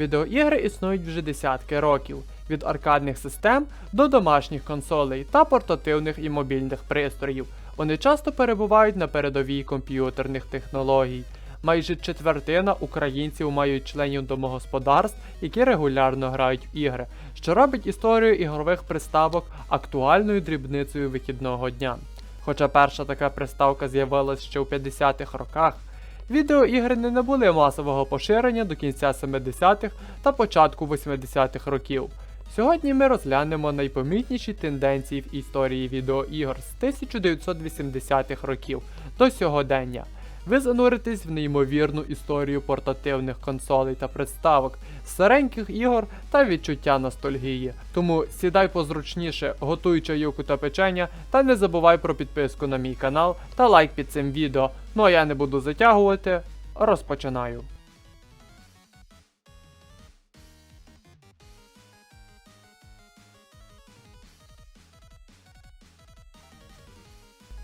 Відеоігри існують вже десятки років, від аркадних систем до домашніх консолей та портативних і мобільних пристроїв. Вони часто перебувають на передовій комп'ютерних технологій. Майже четвертина українців мають членів домогосподарств, які регулярно грають в ігри, що робить історію ігрових приставок актуальною дрібницею вихідного дня. Хоча перша така приставка з'явилась ще у 50-х роках, відеоігри не набули масового поширення до кінця 70-х та початку 80-х років. Сьогодні ми розглянемо найпомітніші тенденції в історії відеоігор з 1980-х років до сьогодення. Ви зануритесь в неймовірну історію портативних консолей та приставок, стареньких ігор та відчуття ностальгії. Тому сідай позручніше, готуй чайоку та печення, та не забувай про підписку на мій канал та лайк під цим відео. Ну а я не буду затягувати. Розпочинаю.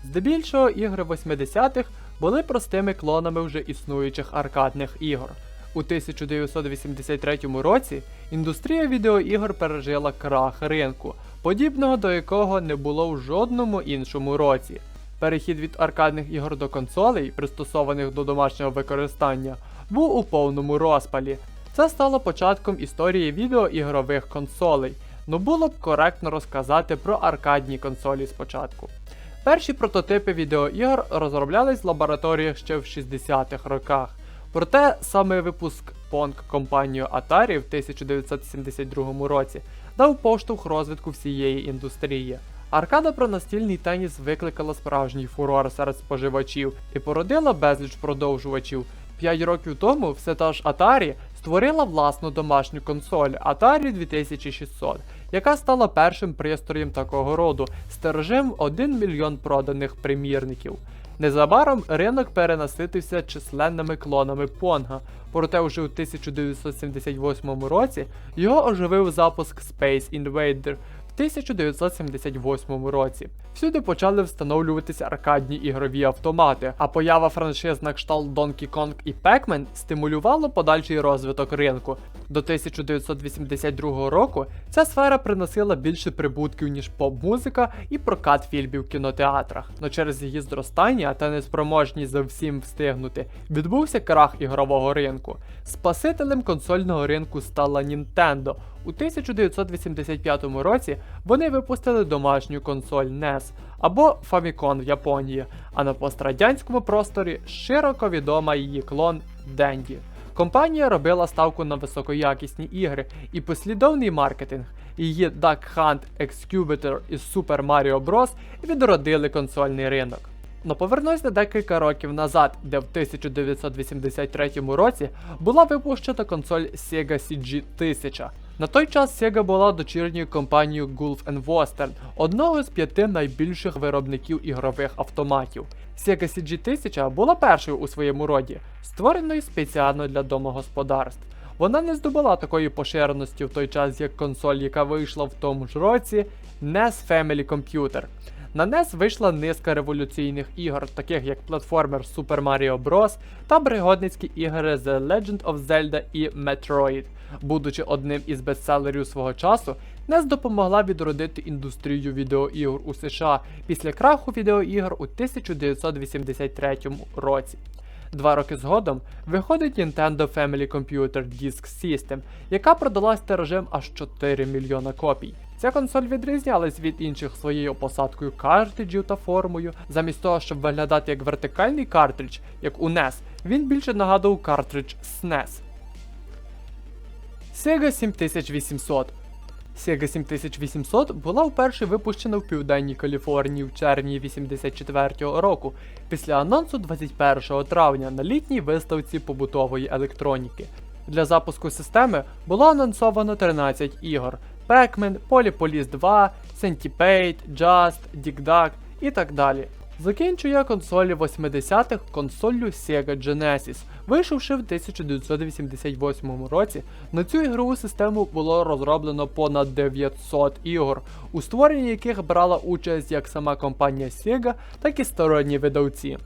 Здебільшого ігри 80-х були простими клонами вже існуючих аркадних ігор. У 1983 році індустрія відеоігор пережила крах ринку, подібного до якого не було в жодному іншому році. Перехід від аркадних ігор до консолей, пристосованих до домашнього використання, був у повному розпалі. Це стало початком історії відеоігрових консолей, но було б коректно розказати про аркадні консолі спочатку. Перші прототипи відеоігор розроблялись в лабораторіях ще в 60-х роках. Проте саме випуск Pong компанією Atari в 1972 році дав поштовх розвитку всієї індустрії. Аркада про настільний теніс викликала справжній фурор серед споживачів і породила безліч продовжувачів. П'ять років тому все та ж Atari створила власну домашню консоль Atari 2600, яка стала першим пристроєм такого роду з тиражем 1 мільйон проданих примірників. Незабаром ринок перенаситився численними клонами Понга, проте вже у 1978 році його оживив запуск Space Invader 1978 році. Всюди почали встановлюватися аркадні ігрові автомати, а поява франшиз на кшталт Donkey Kong і Pac-Man стимулювала подальший розвиток ринку. До 1982 року ця сфера приносила більше прибутків, ніж поп-музика і прокат фільмів в кінотеатрах. Но через її зростання та неспроможність за всім встигнути, відбувся крах ігрового ринку. Спасителем консольного ринку стала Nintendo. У 1985 році вони випустили домашню консоль NES або Famicom в Японії, а на пострадянському просторі широко відома її клон Dendy. Компанія робила ставку на високоякісні ігри і послідовний маркетинг. Її Duck Hunt, Excubator і Super Mario Bros. відродили консольний ринок. Но повернусь на декілька років назад, де в 1983 році була випущена консоль Sega CG 1000. На той час Sega була дочірньою компанією Gulf Western, одного з п'яти найбільших виробників ігрових автоматів. Sega CG 1000 була першою у своєму роді, створеною спеціально для домогосподарств. Вона не здобула такої поширеності в той час, як консоль, яка вийшла в тому ж році, NES Family Computer. На NES вийшла низка революційних ігор, таких як платформер Super Mario Bros. та пригодницькі ігри The Legend of Zelda і Metroid. Будучи одним із бестселерів свого часу, NES допомогла відродити індустрію відеоігор у США після краху відеоігор у 1983 році. Два роки згодом виходить Nintendo Family Computer Disk System, яка продалась тиражем аж 4 мільйона копій. Ця консоль відрізнялась від інших своєю посадкою картриджів та формою. Замість того, щоб виглядати як вертикальний картридж, як у NES, він більше нагадував картридж SNES. Sega 7800 Sega 7800 була вперше випущена в Південній Каліфорнії в червні 84-го року, після анонсу 21 травня на літній виставці побутової електроніки. Для запуску системи було анонсовано 13 ігор: Pac-Man, Polypolis 2, Centipede, Just, Dig Dug і так далі. Закінчує консолі 80-х консоллю Sega Genesis. Вийшовши в 1988 році, на цю ігрову систему було розроблено понад 900 ігор, у створенні яких брала участь як сама компанія Sega, так і сторонні видавці.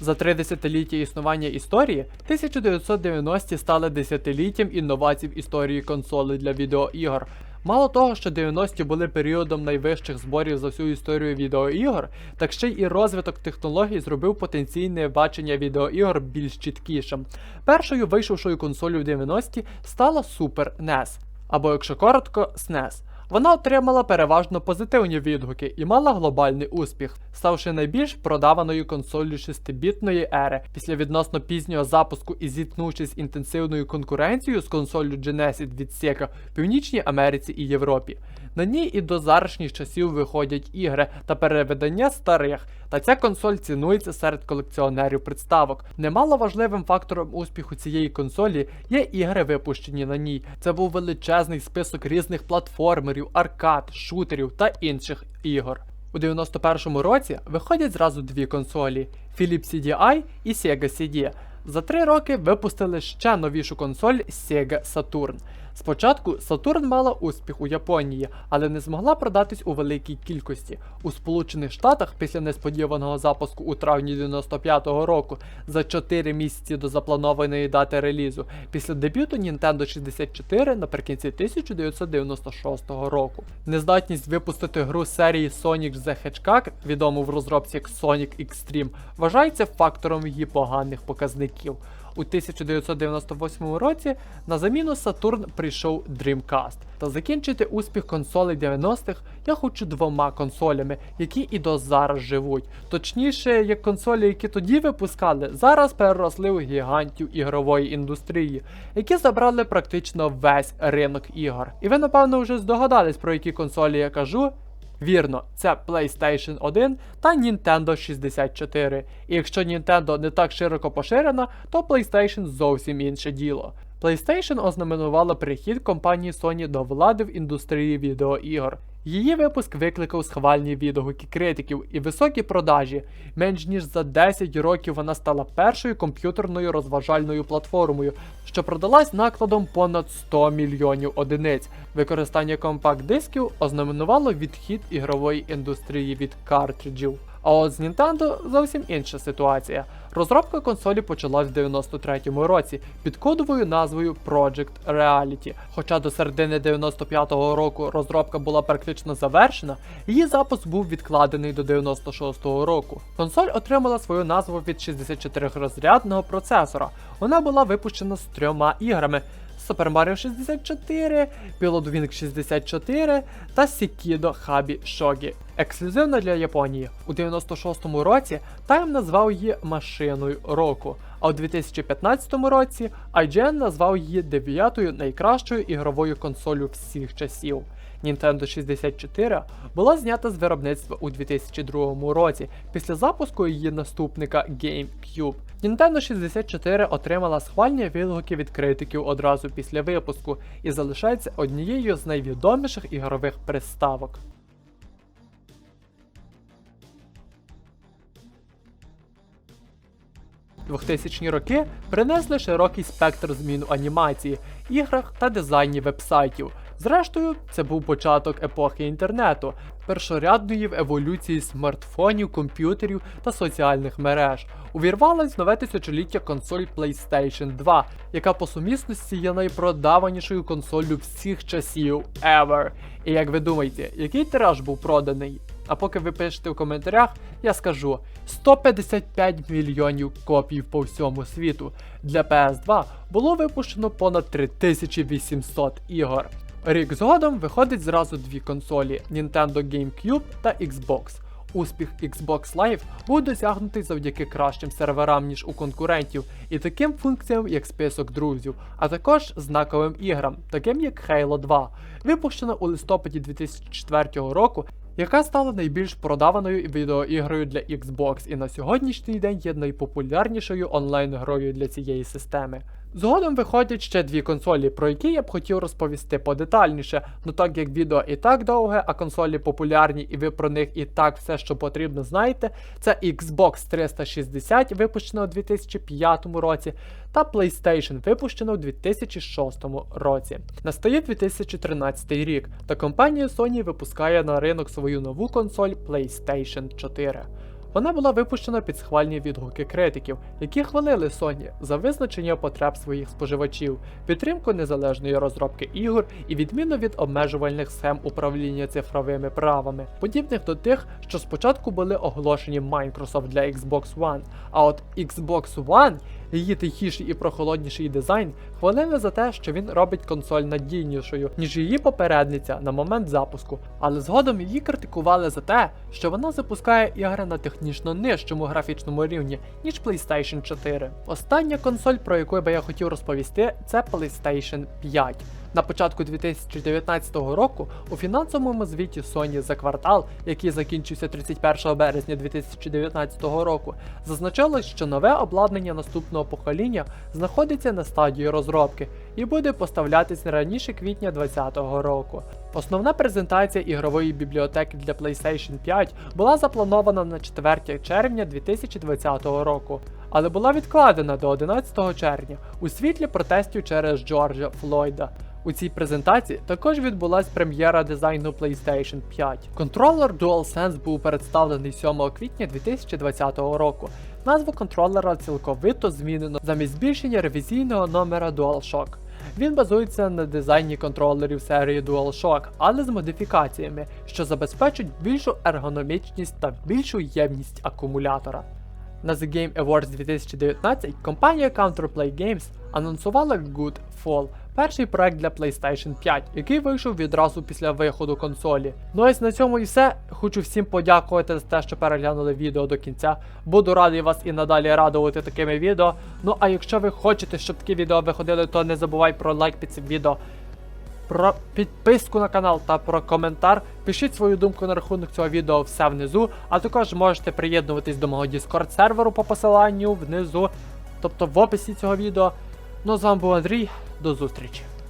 За три десятиліття існування історії 1990-ті стали десятиліттям інновацій в історії консолей для відеоігор. Мало того, що 90-ті були періодом найвищих зборів за всю історію відеоігор, так ще й розвиток технологій зробив потенційне бачення відеоігор більш чіткішим. Першою вийшовшою консолью в 90-ті стала Super NES, або якщо коротко, SNES. Вона отримала переважно позитивні відгуки і мала глобальний успіх, ставши найбільш продаваною консоллю 6-бітної ери після відносно пізнього запуску і зіткнувшись з інтенсивною конкуренцією з консоллю Genesis від Sega в Північній Америці і Європі. На ній і до зарашніх часів виходять ігри та переведення старих, та ця консоль цінується серед колекціонерів приставок. Немало важливим фактором успіху цієї консолі є ігри, випущені на ній. Це був величезний список різних платформерів, аркад, шутерів та інших ігор. У 91-му році виходять зразу дві консолі Philips CDI і Sega CD. За три роки випустили ще новішу консоль Sega Saturn. Спочатку Saturn мала успіх у Японії, але не змогла продатись у великій кількості. У Сполучених Штатах після несподіваного запуску у травні 95-го року за 4 місяці до запланованої дати релізу, після дебюту Nintendo 64 наприкінці 1996 року. Нездатність випустити гру серії Sonic the Hedgehog, відому в розробці як Sonic Extreme, вважається фактором її поганих показників. У 1998 році на заміну Сатурн прийшов Dreamcast. Та закінчити успіх консолей 90-х я хочу двома консолями, які і до зараз живуть. Точніше, як консолі, які тоді випускали, зараз переросли у гігантів ігрової індустрії, які забрали практично весь ринок ігор. І ви, напевно, вже здогадались, про які консолі я кажу. Вірно, це PlayStation 1 та Nintendo 64. І якщо Nintendo не так широко поширена, то PlayStation зовсім інше діло. PlayStation ознаменувала прихід компанії Sony до влади в індустрії відеоігор. Її випуск викликав схвальні відгуки критиків і високі продажі. Менш ніж за 10 років вона стала першою комп'ютерною розважальною платформою, що продалась накладом понад 100 мільйонів одиниць. Використання компакт-дисків ознаменувало відхід ігрової індустрії від картриджів. А от з Nintendo зовсім інша ситуація. Розробка консолі почалась в 93-му році під кодовою назвою Project Reality. Хоча до середини 95-го року розробка була практично завершена, її запуск був відкладений до 96-го року. Консоль отримала свою назву від 64-розрядного процесора. Вона була випущена з трьома іграми. Super Mario 64, Pilot Wing 64 та Sekido Хабі Shogi. Ексклюзивна для Японії. У 96-му році Time назвав її машиною року, а у 2015 році IGN назвав її дев'ятою найкращою ігровою консолю всіх часів. Nintendo 64 була знята з виробництва у 2002 році після запуску її наступника GameCube. Nintendo 64 отримала схвальні відгуки від критиків одразу після випуску і залишається однією з найвідоміших ігрових приставок. 2000-ні роки принесли широкий спектр змін у анімації, іграх та дизайні вебсайтів. Зрештою, це був початок епохи інтернету, першорядної в еволюції смартфонів, комп'ютерів та соціальних мереж. Увірвалась нове тисячоліття консоль PlayStation 2, яка по сумісності є найпродаванішою консолью всіх часів ever. І як ви думаєте, який тираж був проданий? А поки ви пишете в коментарях, я скажу 155 мільйонів копій по всьому світу. Для PS2 було випущено понад 3800 ігор. Рік згодом виходить зразу дві консолі Nintendo GameCube та Xbox. Успіх Xbox Live був досягнутий завдяки кращим серверам, ніж у конкурентів, і таким функціям, як список друзів, а також знаковим іграм, таким як Halo 2, випущена у листопаді 2004 року, яка стала найбільш продаваною відеоігрою для Xbox і на сьогоднішній день є найпопулярнішою онлайн-грою для цієї системи. Згодом виходять ще дві консолі, про які я б хотів розповісти подетальніше, ну так як відео і так довге, а консолі популярні, і ви про них і так все, що потрібно, знаєте. Це Xbox 360, випущено у 2005 році, та PlayStation, випущено у 2006 році. Настає 2013 рік, та компанія Sony випускає на ринок свою нову консоль PlayStation 4. Вона була випущена під схвальні відгуки критиків, які хвалили Sony за визначення потреб своїх споживачів, підтримку незалежної розробки ігор і відміну від обмежувальних схем управління цифровими правами, подібних до тих, що спочатку були оголошені Microsoft для Xbox One, а от Xbox One, її тихіший і прохолодніший дизайн, хвалили за те, що він робить консоль надійнішою, ніж її попередниця на момент запуску, але згодом її критикували за те, що вона запускає ігри на технічно нижчому графічному рівні, ніж PlayStation 4. Остання консоль, про яку би я хотів розповісти, це PlayStation 5. На початку 2019 року у фінансовому звіті Sony за квартал, який закінчився 31 березня 2019 року, зазначалось, що нове обладнання наступного покоління знаходиться на стадії розробки і буде поставлятись раніше квітня 2020 року. Основна презентація ігрової бібліотеки для PlayStation 5 була запланована на 4 червня 2020 року, але була відкладена до 11 червня у світлі протестів через Джорджа Флойда. У цій презентації також відбулась прем'єра дизайну PlayStation 5. Контролер DualSense був представлений 7 квітня 2020 року. Назву контролера цілковито змінено замість збільшення ревізійного номера DualShock. Він базується на дизайні контролерів серії DualShock, але з модифікаціями, що забезпечують більшу ергономічність та більшу ємність акумулятора. На The Game Awards 2019 компанія Counterplay Games анонсувала Good перший проект для PlayStation 5, який вийшов відразу після виходу консолі. Ну ось на цьому і все. Хочу всім подякувати за те, що переглянули відео до кінця. Буду радий вас і надалі радувати такими відео. Ну а якщо ви хочете, щоб такі відео виходили, то не забувай про лайк під цим відео. Про підписку на канал та про коментар. Пишіть свою думку на рахунок цього відео все внизу, а також можете приєднуватись до мого Discord серверу по посиланню внизу, тобто в описі цього відео. Ну з вами був Андрій, до зустрічі.